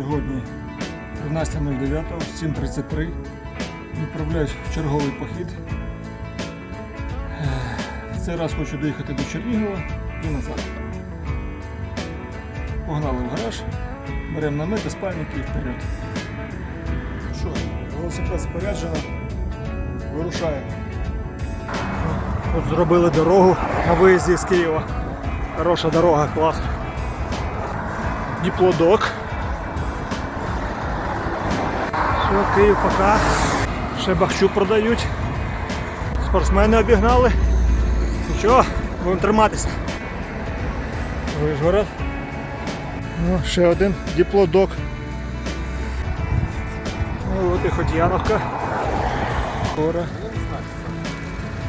Сьогодні 13.09, 7.33. Відправляюсь в черговий похід. В цей раз хочу доїхати до Чернігова і назад. Погнали в гараж, беремо намети, спальники і вперед. Що, велосипед споряджено, вирушаємо. От зробили дорогу на виїзді з Києва. Хороша дорога, клас. Діплодок. Все, Київ пока. Ще бахчу продають. Спортсмени обігнали. Нічого, будемо триматися. Вишгород. Ну, ще один діплодок. Ну, от і Ходяновка. Скоро.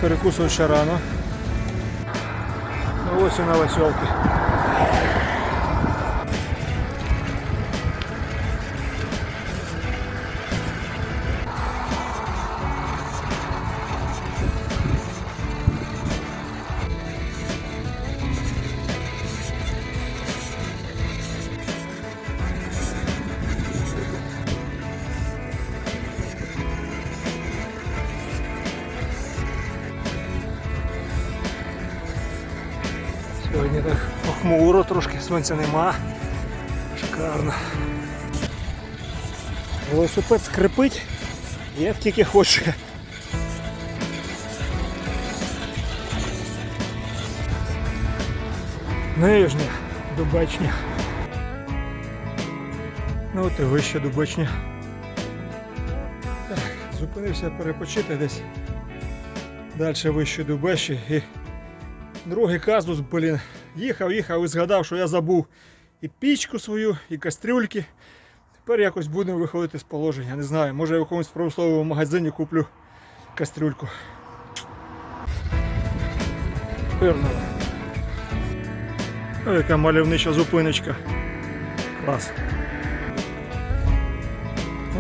Перекусують ще рано. Ну, ось і новоселки. Сьогодні так похмуро, трошки сонця нема. Шикарно. Велосипед скрипить, як тільки хоче. Нижня, дубечня. Ну от і вище дубечня. Так, зупинився перепочити десь. Далі вище дубещі і Другий казус, блін. Їхав, їхав і згадав, що я забув і пічку свою, і кастрюльки. Тепер якось будемо виходити з положення. Не знаю, може я в якомусь промисловому магазині куплю кастрюльку. Пирно. Ой, яка мальовнича зупиночка. Клас.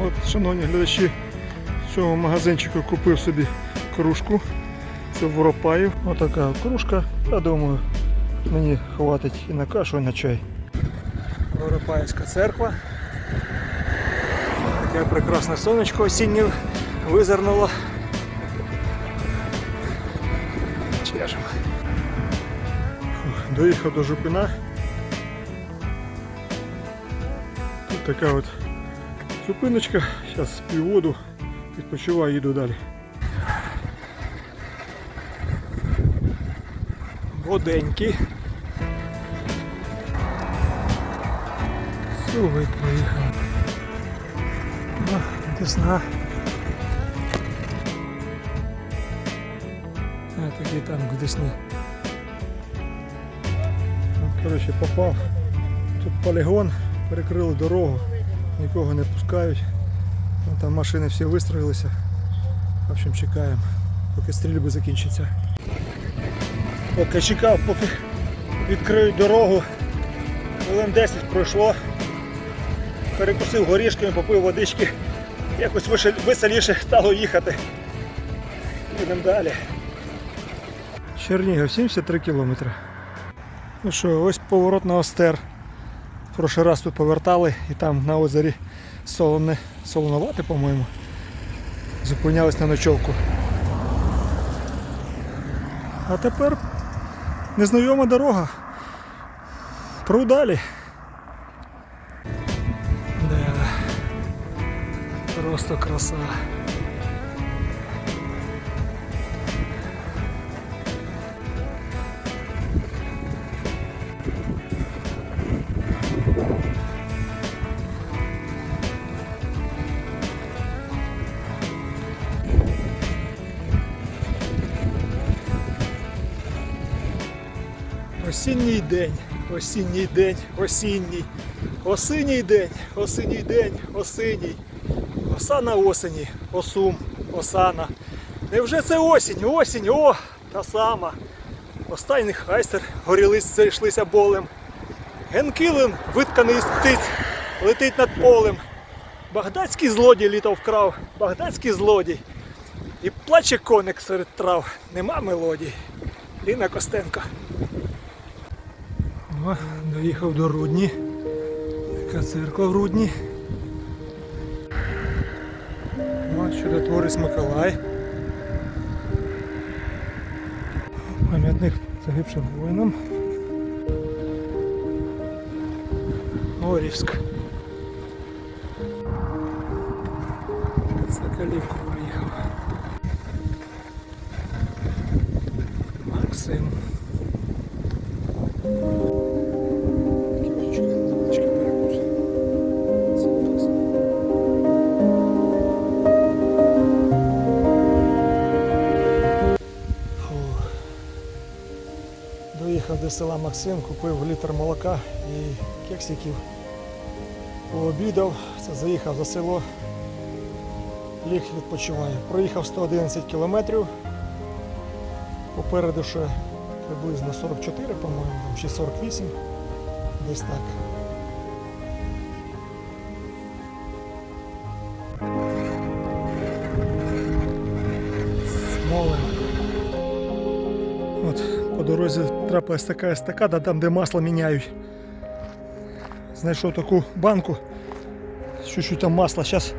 От, шановні глядачі, в цьому магазинчику купив собі кружку. Це воропаїв. Отака кружка. Я думаю, мені хватить і на кашу, і на чай. Воропаївська церква. Таке прекрасне сонечко осіннє визирнуло. Чешемо. Фух, Доїхав до Жупина. Тут така от зупиночка. Зараз п'ю воду, відпочиваю, їду далі. Воденькі. Сувик поїхав. Десна. А такий там к Десні. Ну, Коротше, попав. Тут полігон, перекрили дорогу, нікого не пускають. Ну, Там машини всі вистроїлися. В общем, чекаємо, поки стрільби закінчаться. Поки чекав, поки відкриють дорогу. Хвилин 10 пройшло. Перекусив горішками, попив водички. Якось веселіше стало їхати. Їдемо далі. Чернігів 73 кілометри. Ну що, ось поворот на Остер. Прошлий раз тут повертали і там на озері солоне, солоновате, по-моєму. Зупинялись на ночовку. А тепер незнайома дорога. Пру далі. Да. Просто краса. Осінній день, осінній день, осінній, осінній день, осінній день, осінній. Оса на осені, осум, осана. Невже це осінь? Осінь, о, та сама. Останній хайстер горілиць зайшлися болем. Генкилин, витканий із птиць, летить над полем. Багдадський злодій літо вкрав, багдадський злодій. І плаче коник серед трав. Нема мелодій. Ліна Костенко. О, доїхав до Рудні. Київська церква в Рудні. От чудотворець Миколай. Пам'ятник загибшим воїнам. Орівськ. Соколівку приїхав. Максим. Села Максим, купив літр молока і кексиків. Пообідав, заїхав за село, ліг відпочиваю. Проїхав 111 кілометрів. Попереду ще приблизно 44, по-моєму, чи 48. Десь так. Трапилась така естакада, там де масло міняють. Знайшов таку банку. Чуть-чуть там масло. Зараз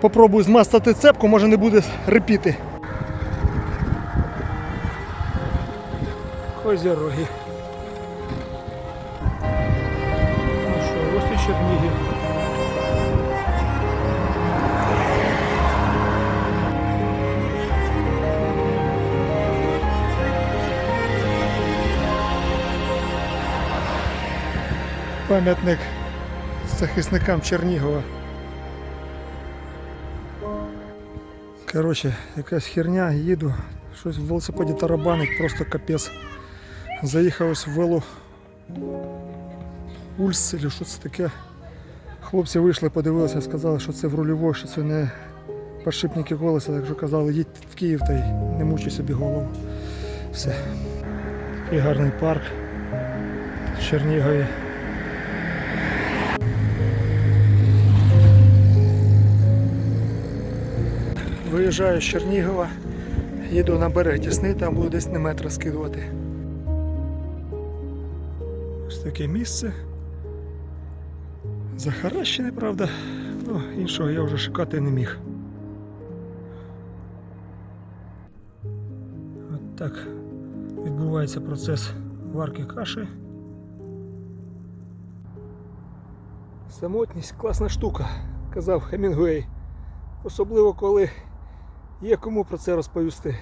попробую змастати цепку, може не буде репіти. Козіроги. Пам'ятник захисникам Чернігова. Коротше, якась херня, їду, щось в велосипеді тарабанить, просто капець. Заїхав ось в вело Ульс, чи що це таке. Хлопці вийшли, подивилися, сказали, що це в рульово, що це не подшипники колеса, так що казали, їдь в Київ та й не мучай собі голову. Все. Такий гарний парк в Чернігові. Виїжджаю з Чернігова, їду на берег Дісни, там буду десь на метр скидувати. Ось таке місце. Захаращене, правда. Ну, іншого я вже шукати не міг. От так відбувається процес варки каші. Самотність класна штука, казав Хемінгуей. Особливо коли є кому про це розповісти.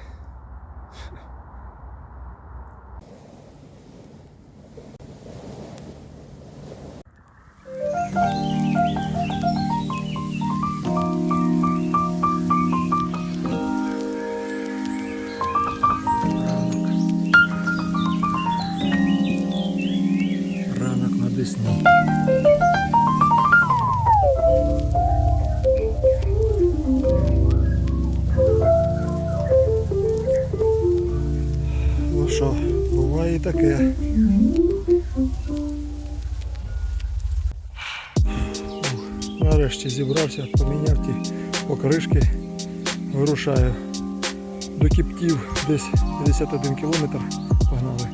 Що, буває і таке. Нарешті зібрався, поміняв ті покришки, вирушаю до кіптів десь 51 кілометр. Погнали.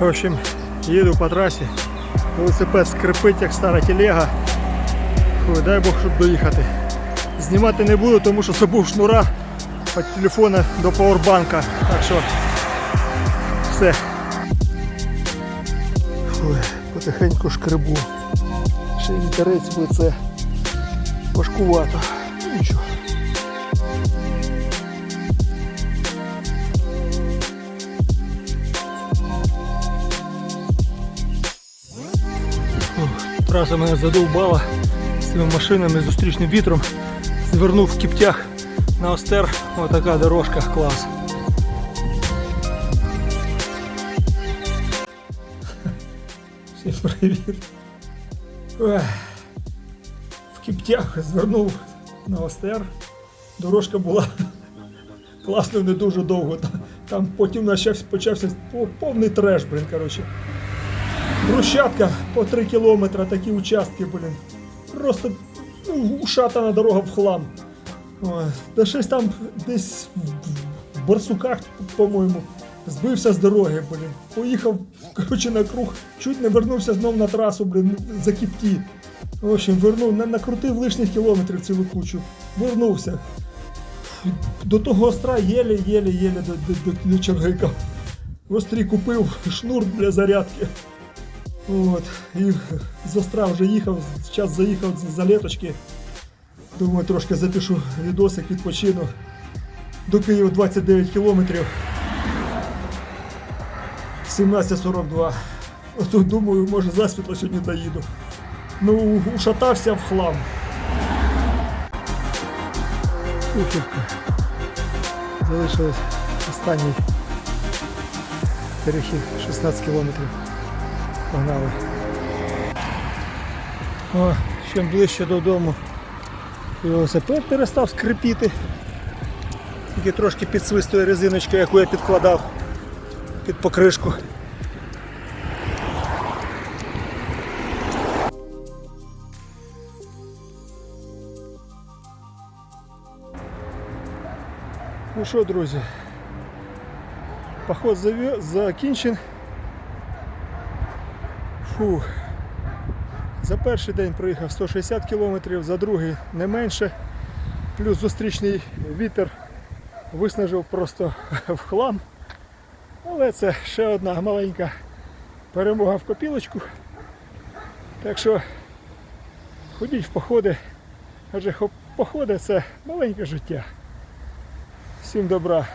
В общем, їду по трасі. Велосипед скрипить, як стара телега. Фу, дай Бог, щоб доїхати. Знімати не буду, тому що забув шнура від телефона до пауербанка. Так що все. Фу, потихеньку шкребу. Ще вітерець в лице. Важкувато. Нічого. Траса мене задовбала з цими машинами, зустрічним вітром. Звернув в кіптях на Остер. Отака дорожка, клас. Всім привіт. В кіптях звернув на Остер. Дорожка була класно, не дуже довго. Там, потім почався, повний треш, блін, коротше. Брусчатка по 3 кілометри, такі участки, блін. Просто ну, ушатана дорога в хлам. Ой, Та щось там десь в Барсуках, по-моєму, Збився з дороги, блін. Поїхав, коротше, на круг, чуть не вернувся знов на трасу, блін, за кіпті. В общем, вернув, накрутив лишніх кілометрів цілу кучу. Вернувся. До того остра єле-єле-єле до, до, до, до Чоргайка. В острі купив шнур для зарядки. От. І з остра вже їхав, час заїхав з залеточки. Думаю, трошки запишу відосик, відпочину. До Києва 29 кілометрів. 17.42. Ото думаю, може засвітло сьогодні доїду. Ну, ушатався в хлам. Куківка. Залишилось останній перехід 16 кілометрів. Погнали. О, чим ближче додому. Велосипед перестав скрипіти. Тільки трошки підсвистує резиночка, яку я підкладав під покришку. Ну що, друзі, поход закінчен. Фу. За перший день проїхав 160 кілометрів, за другий не менше. Плюс зустрічний вітер виснажив просто в хлам. Але це ще одна маленька перемога в копілочку. Так що ходіть в походи, адже походи це маленьке життя. Всім добра.